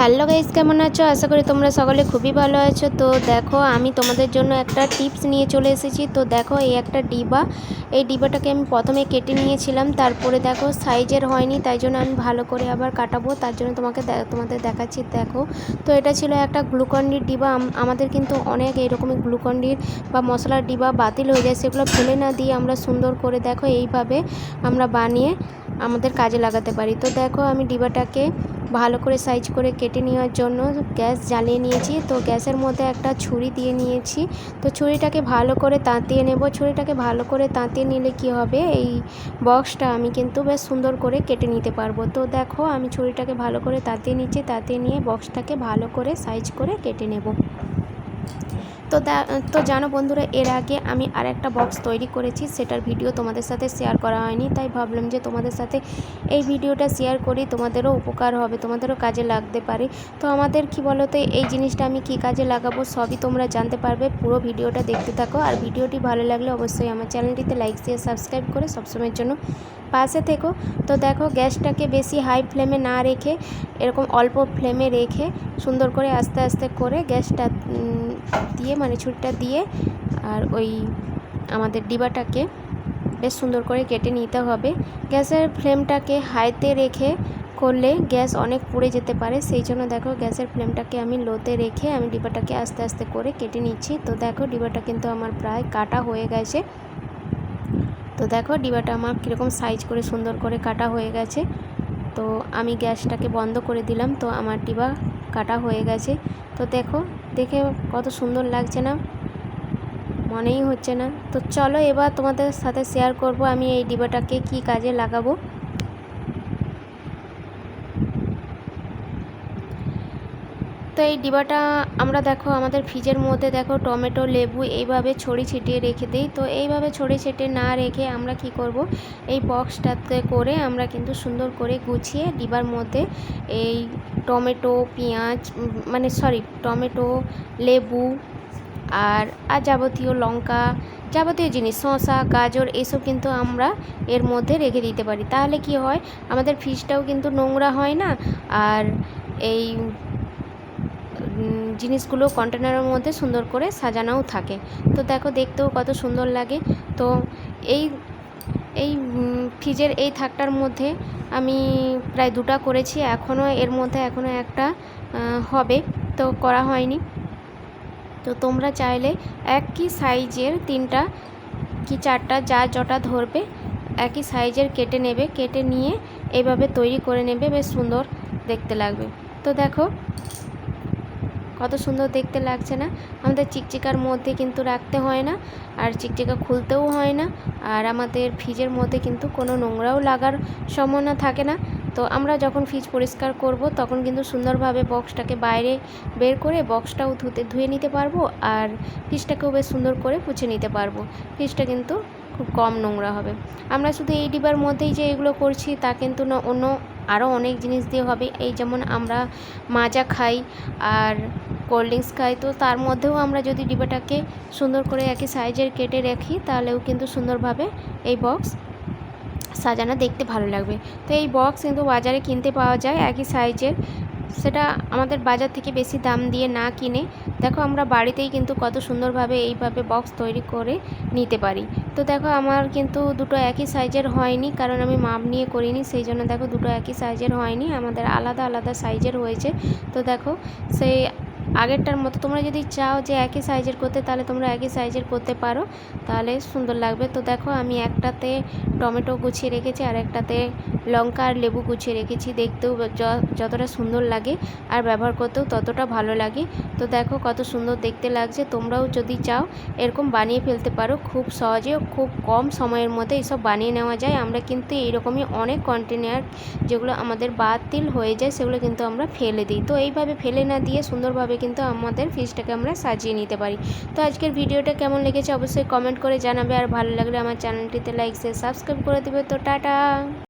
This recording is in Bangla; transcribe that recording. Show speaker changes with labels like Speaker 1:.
Speaker 1: হ্যালো গাইস কেমন আছো? আশা করি তোমরা সকলে খুবই ভালো আছো। তো দেখো, আমি তোমাদের জন্য একটা টিপস নিয়ে চলে এসেছি। তো দেখো, এই একটা ডিবা। এই ডিবাটাকে আমি প্রথমে কেটে নিয়েছিলাম। তারপরে দেখো, সাইজের হয়নি, তাই জন্য আমি ভালো করে আবার কাটাবো। তার জন্য তোমাকে তোমাদের দেখাচ্ছি, দেখো। তো এটা ছিল একটা গ্লুকন্ডির ডিবা। আমাদের কিন্তু অনেক এইরকমই গ্লুকন্ডির বা মশলার ডিবা বাতিল হয়ে যায়। সেগুলো ফেলে না দিয়ে আমরা সুন্দর করে দেখো, এইভাবে আমরা বানিয়ে আমাদের কাজে লাগাতে পারি। তো দেখো, আমি ডিবাটাকে ভালো করে সাইজ করে কেটে নেওয়ার জন্য গ্যাস জ্বালিয়ে নিয়েছি। তো গ্যাসের মধ্যে একটা ছুরি দিয়ে নিয়েছি। তো ছুরিটাকে ভালো করে তাঁতিয়ে নেব। ছুরিটাকে ভালো করে তাঁতিয়ে নিলে কি হবে? এই বক্সটা আমি কিন্তু বেশ সুন্দর করে কেটে নিতে পারব। তো দেখো, আমি ছুরিটাকে ভালো করে তাঁতিয়ে নিচ্ছি। তাঁতিয়ে নিয়ে বক্সটাকে ভালো করে সাইজ করে কেটে নেব। তো তো জানো বন্ধুরা, এর আগে আমি আর একটা বক্স তৈরি করেছি, সেটার ভিডিও তোমাদের সাথে শেয়ার করা হয়নি, তাই ভাবলাম যে তোমাদের সাথে এই ভিডিওটা শেয়ার করি, তোমাদেরও উপকার হবে, তোমাদেরও কাজে লাগতে পারে। তো আমাদের কি বলো তো এই জিনিসটা আমি কি কাজে লাগাবো সবই তোমরা জানতে পারবে, পুরো ভিডিওটা দেখতে থাকো, আর ভিডিওটি ভালো লাগলে অবশ্যই আমার চ্যানেলটিতে লাইক দিয়ে সাবস্ক্রাইব করে সবসময়ের জন্য পাশে থেকো। তো দেখো, গ্যাসটাকে বেশি হাই ফ্লেমে না রেখে, এরকম অল্প ফ্লেমে রেখে সুন্দর করে আস্তে আস্তে করে গ্যাসটা দিয়ে মানে ছুরিটা দিয়ে, আর ওই আমাদের ডিবাটাকে বেশ সুন্দর করে কেটে নিতে হবে। গ্যাসের ফ্লেমটাকে হাইতে রেখে করলে গ্যাস অনেক পুড়ে যেতে পারে, সেই জন্য দেখো গ্যাসের ফ্লেমটাকে আমি লোতে রেখে আমি ডিবাটাকে আস্তে আস্তে করে কেটে নিচ্ছি। তো দেখো ডিবাটা কিন্তু আমার প্রায় কাটা হয়ে গেছে। তো দেখো ডিবাটা আমার কীরকম সাইজ করে সুন্দর করে কাটা হয়ে গেছে। তো আমি গ্যাসটাকে বন্ধ করে দিলাম। তো আমার ডিবা কাটা হয়ে গেছে। তো দেখো, দেখে কত সুন্দর লাগছে না? মনেই হচ্ছে না। তো চলো এবার তোমাদের সাথে শেয়ার করব আমি এই ডিবাটাকে কি কাজে লাগাবো। তো এই ডিবাটা আমরা দেখো, আমাদের ফ্রিজের মধ্যে দেখো টমেটো, লেবু এইভাবে ছড়ি ছিটিয়ে রেখে দিই। তো এইভাবে ছড়ি ছিটিয়ে না রেখে আমরা কি করব? এই বক্সটাতে করে আমরা কিন্তু সুন্দর করে গুছিয়ে ডিবার মধ্যে এই টমেটো, পেঁয়াজ মানে সরি, টমেটো, লেবু আর আর যাবতীয় লঙ্কা, যাবতীয় জিনিস, শসা, গাজর এসব কিন্তু আমরা এর মধ্যে রেখে দিতে পারি। তাহলে কি হয়? আমাদের ফ্রিজটাও কিন্তু নোংরা হয় না। আর এই জিনিসগুলো কন্টেনারের মধ্যে সুন্দর করে সাজানোও থাকে। তো দেখো, দেখতেও কত সুন্দর লাগে। তো এই এই ফ্রিজের এই থাকটার মধ্যে আমি প্রায় দুটা করেছি। এখনও এর মধ্যে এখনও একটা হবে। তো করা হয়নি। তো তোমরা চাইলে একই সাইজের তিনটা কি চারটা যা জটা ধরবে, একই সাইজের কেটে নেবে। কেটে নিয়ে এইভাবে তৈরি করে নেবে। বেশ সুন্দর দেখতে লাগবে। তো দেখো কত সুন্দর দেখতে লাগছে না। আমাদের চিকচিকার মধ্যে কিন্তু রাখতে হয় না, আর চিকচিকা খুলতেও হয় না, আর আমাদের ফ্রিজের মধ্যে কিন্তু কোনো নোংরাও লাগার সম্ভাবনা থাকে না। তো আমরা যখন ফ্রিজ পরিষ্কার করব, তখন কিন্তু সুন্দরভাবে বক্সটাকে বাইরে বের করে বক্সটাও ধুতে, ধুয়ে নিতে পারব, আর ফ্রিজটাকেও বেশ সুন্দর করে পুছে নিতে পারব। ফ্রিজটা কিন্তু খুব কম নোংরা হবে। আমরা শুধু এই ডিবার মধ্যেই যে এগুলো করছি, তা কিন্তু না, অন্য আরও অনেক জিনিস দিয়ে হবে। এই যেমন আমরা মাজা খাই, আর কোল্ড ড্রিঙ্কস খাই। তো তার মধ্যেও আমরা যদি ডিবাটাকে সুন্দর করে একই সাইজের কেটে রাখি, তাহলেও কিন্তু সুন্দরভাবে এই বক্স সাজানো দেখতে ভালো লাগবে। তো এই বক্স কিন্তু বাজারে কিনতে পাওয়া যায় একই সাইজের। সেটা আমাদের বাজার থেকে বেশি দাম দিয়ে না কিনে, দেখো আমরা বাড়িতেই কিন্তু কত সুন্দরভাবে এইভাবে বক্স তৈরি করে নিতে পারি। তো দেখো আমার কিন্তু দুটো একই সাইজের হয়নি, কারণ আমি মাপ নিয়ে করিনি, সেই জন্য দেখো দুটো একই সাইজের হয়নি, আমাদের আলাদা আলাদা সাইজের হয়েছে। তো দেখো সেই আগেরটার মতো। তোমরা যদি চাও যে একই সাইজের করতে, তাহলে তোমরা একই সাইজের করতে পারো। তাহলে সুন্দর লাগবে। তো দেখো, আমি একটাতে টমেটো গুছিয়ে রেখেছি, আর একটাতে লঙ্কা আর লেবু গুছিয়ে রেখেছি। দেখতেও যতটা সুন্দর লাগে আর ব্যবহার করতেও ততটা ভালো লাগে। তো দেখো, কত সুন্দর দেখতে লাগছে। তোমরাও যদি চাও, এরকম বানিয়ে ফেলতে পারো। খুব সহজে খুব কম সময়ের মধ্যে এসব বানিয়ে নেওয়া যায়। আমরা কিন্তু এইরকমই অনেক কন্টেনার যেগুলো আমাদের বাতিল হয়ে যায়, সেগুলো কিন্তু আমরা ফেলে দিই। তো এইভাবে ফেলে না দিয়ে সুন্দরভাবে কিন্তু আমাদের ফ্রিজটাকে আমরা সাজিয়ে নিতে পারি। তো আজকের ভিডিওটা কেমন লেগেছে অবশ্যই কমেন্ট করে জানাবে। আর ভালো লাগলে আমার চ্যানেলটিতে লাইক শেয়ার সাবস্ক্রাইব করে দেবে। তো টাটা!